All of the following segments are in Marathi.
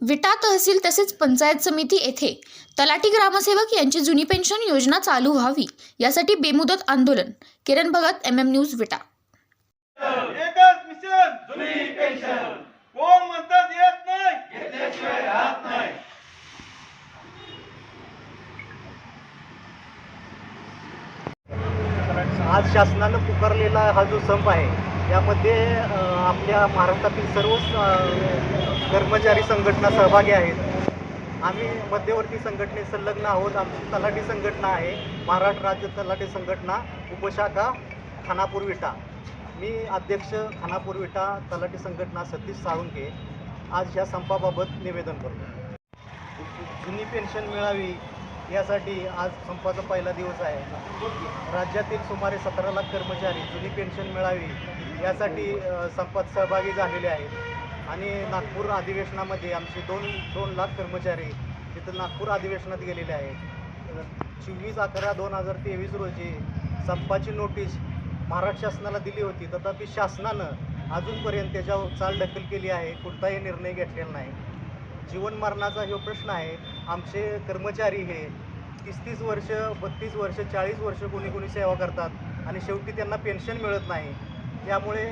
तहसील तसेच पंचायत समिती येथे तलाठी ग्रामसेवक यांची जुनी पेन्शन योजना चालू व्हावी यासाठी बेमुदत आंदोलन. Kiran Bhagat M M news Vita. एकच मिशन जुनी पेन्शन. कोण म्हणतात येत नाही घेतल्याशिवाय राहत नाही? आज शासनानं पुकारलेला हा जो संप आहे यामध्ये आपल्या महाराष्ट्रातील सर्वच कर्मचारी संघटना सहभागी आहेत. आम्ही मध्यवर्ती संघटनेत संलग्न आहोत. आमची तलाठी संघटना आहे. महाराष्ट्र राज्य तलाठी संघटना उपशाखा खानापूर विटा. मी अध्यक्ष खानापूर विटा तलाठी संघटना सतीश साळुंके आज ह्या संपाबाबत निवेदन करतो. जुनी पेन्शन मिळावी यासाठी आज संपाचा पहिला दिवस आहे. राज्यातील सुमारे सतरा लाख कर्मचारी जुनी पेन्शन मिळावी यासाठी संपात सहभागी झालेले आहेत. आणि नागपूर अधिवेशनामध्ये आमचे दोन दोन लाख कर्मचारी तिथं नागपूर अधिवेशनात गेलेले आहेत. चोवीस अकरा दोन हजार तेवीस रोजी संपाची नोटीस महाराष्ट्र शासनाला दिली होती. तथापि शासनानं अजूनपर्यंत त्याच्यावर चालढकल केली आहे. कुठलाही निर्णय घेतलेला नाही. जीवन मरणाचा हा प्रश्न आहे आमचे कर्मचारी हे तीस तीस वर्ष बत्तीस वर्ष चाळीस वर्ष कोणी कोणी सेवा करतात आणि शेवटी त्यांना पेन्शन मिळत नाही. त्यामुळे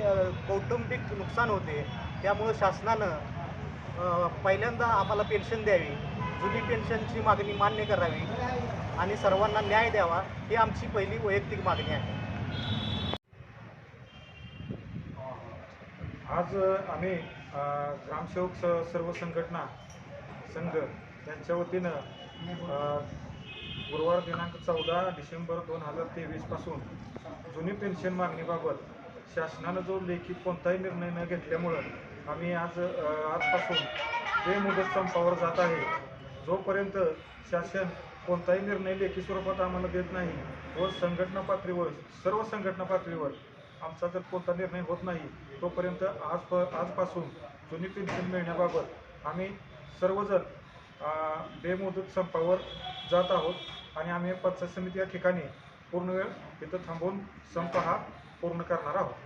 कौटुंबिक नुकसान होते. त्यामुळं शासनानं पहिल्यांदा आम्हाला पेन्शन द्यावी. जुनी पेन्शनची मागणी मान्य करावी आणि सर्वांना न्याय द्यावा ही आमची पहिली वैयक्तिक मागणी आहे. आज आम्ही ग्रामसेवक स सर्व संघटना संघ यांच्या वतीनं गुरुवार दिनांक चौदा डिसेंबर दोन हजार तेवीसपासून जुनी पेन्शन मागणीबाबत शासनानं जो लेखी कोणताही निर्णय न घेतल्यामुळं आम्ही आज आजपासून आजपासून बेमुदत संपावर जात आहे. जोपर्यंत शासन कोणताही निर्णय लेखी स्वरूपात आम्हाला देत नाही व संघटना पातळीवर सर्व संघटना पातळीवर आमचा जर कोणता निर्णय होत नाही तोपर्यंत आज आजपासून जुनी पेन्शन मिळण्याबाबत आम्ही सर्वजण बेमुदत संपावर जात आहोत. आणि आम्ही पंचायत समिती या ठिकाणी पूर्ण वेळ तिथं थांबून संप हा पूर्ण करणार आहोत.